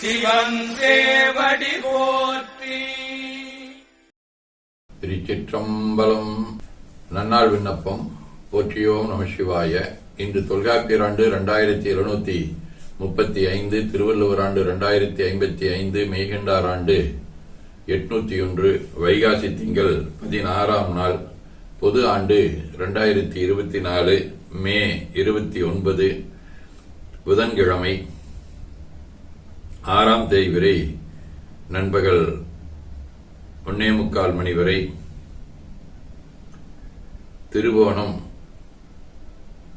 சிவன் போற்றி. திருச்சிற்றம்பலம் நன்னாள் விண்ணப்பம். போற்றியோம் நம சிவாய. இன்று தொல்காப்பியர் ஆண்டு இரண்டாயிரத்தி எழுநூத்தி முப்பத்தி ஐந்து திருவள்ளுவர் ஆண்டு இரண்டாயிரத்தி ஐம்பத்தி ஐந்து மெய்கண்டார் ஆண்டு எட்நூத்தி ஒன்று வைகாசி திங்கள் பதினாறாம் நாள் பொது ஆண்டு இரண்டாயிரத்தி இருபத்தி நாலு மே இருபத்தி ஒன்பது புதன்கிழமை. ஆறாம் தேதி வரை நண்பகல் ஒன்னே முக்கால் மணி வரை திருவோணம்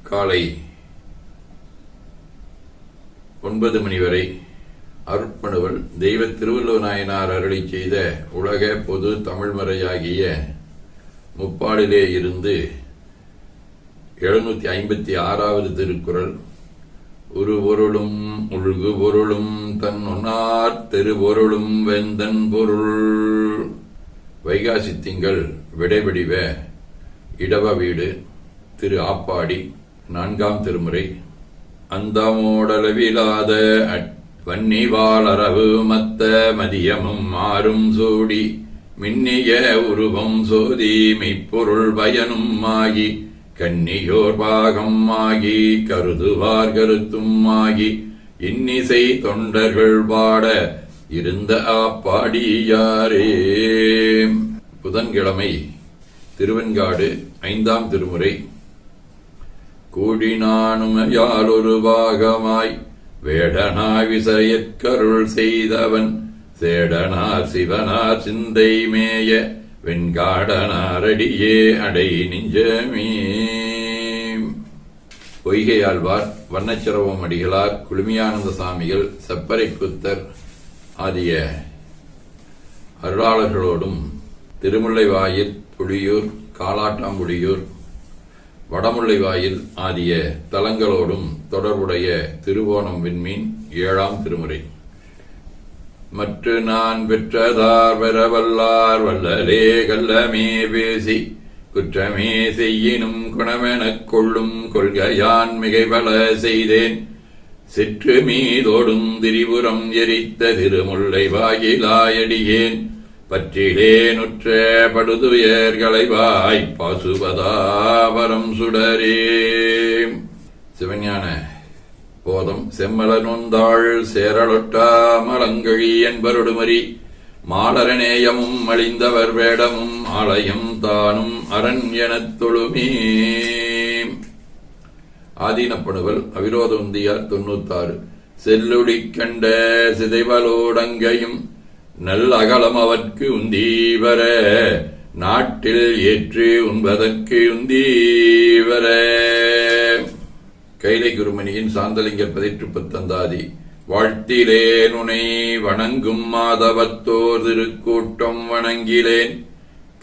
காலை ஒன்பது மணி வரை அருட்பணுவல் தெய்வ திருவள்ளுவநாயனார் அருளி செய்த உலக பொது தமிழ்மறையாகிய முப்பாடிலே இருந்து எழுநூத்தி ஐம்பத்தி ஆறாவது திருக்குறள் ஒரு பொருளும் உள்கு பொருளும் தன் ஒன்னார் திருபொருளும் வெந்தன் பொருள். வைகாசி திங்கள் விடைவடிவ இடவ வீடு திரு ஆப்பாடி நான்காம் திருமுறை. அந்தமோடளவிலாத அட்- வன்னிவாளரவு மத்த மதியமும் மாறும் சூடி. மின்னிய உருவம் சோதி மெய்ப்பொருள் பயனும் ஆகி. கன்னியோர் பாகம் ஆகி கருதுவார் கருத்தும் ஆகி இன்னிசை தொண்டர்கள் பாட இருந்த ஆப்பாடியாரே. புதன்கிழமை திருவெண்காடு ஐந்தாம் திருமுறை. கூடினானுமையால் ஒரு பாகமாய் வேடனாய் விசயற்கருள் செய்தவன் சேடனார் சிவனார் சிந்தை மேய வெண்காடனாரடியே அடை நெஞ்சமே. பொய்கையாழ்வார் வண்ணச்சிரவம் அடிகளார் குழுமியானந்த சாமிகள் செப்பரை குத்தர் ஆகிய அருளாளர்களோடும் திருமுல்லைவாயில் புளியூர் காலாட்டாம்புலியூர் வடமுல்லைவாயில் ஆகிய தலங்களோடும் தொடர்புடைய திருவோணம் விண்மீன் ஏழாம் திருமுறை. மற்ற நான் பெற்றதார் பெறவல்லார் வல்லலே கல்லமே பேசி குற்றமே செய்யினும் குணமெனக் கொள்ளும் கொள்கையான் மிகைபல செய்தேன். சிற்று மீதோடும் திரிபுரம் எரித்த திருமுல்லை வாயிலாயடியேன். பற்றிலேனுற்ற படுதுயர்களை வாய் சுடரே. சிவஞான போதம் செம்மல வந்தாள் சேரலொட்டா மலங்கழி என்பருடுமரி மாலரநேயமும் அழிந்தவர் வேடமும் ஆலயம் தானும் அரண் எனத் தொழுமே. ஆதீனப்படுவல் அவிரோத உந்தியார் தொண்ணூத்தாறு. செல்லுடி கண்ட சிதைவலோடங்கையும் நல் அகலம் அவர்க்கு உந்தீவர நாட்டில் ஏற்று உண்பதற்கு உந்தீவர. கைலை குருமணியின் சாந்தலிங்க பதிற்று பத்தந்தாதி வாழ்த்திலேன் உனை வணங்கும் மாதவத்தோர் திருக்கூட்டம் வணங்கிலேன்.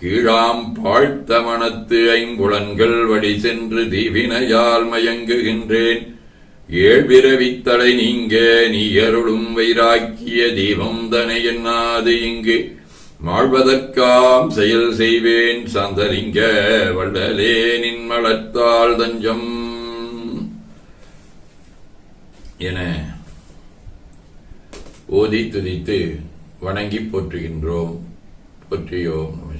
கீழாம் பாழ்த்த மனத்து ஐம்புலன்கள் வழி சென்று தீவினையால் மயங்குகின்றேன். ஏழ்பிறவித்தலை நீங்க நீ அருளும் வைராக்கிய தீபம் தனை என்னாது இங்கு. வாழ்வதற்காம் செயல் செய்வேன் சாந்தலிங்க வள்ளலே நின் மலத்தால் தஞ்சம். என ஓதி துதித்து வணங்கி போற்றுகின்றோம். போற்றியோம் நம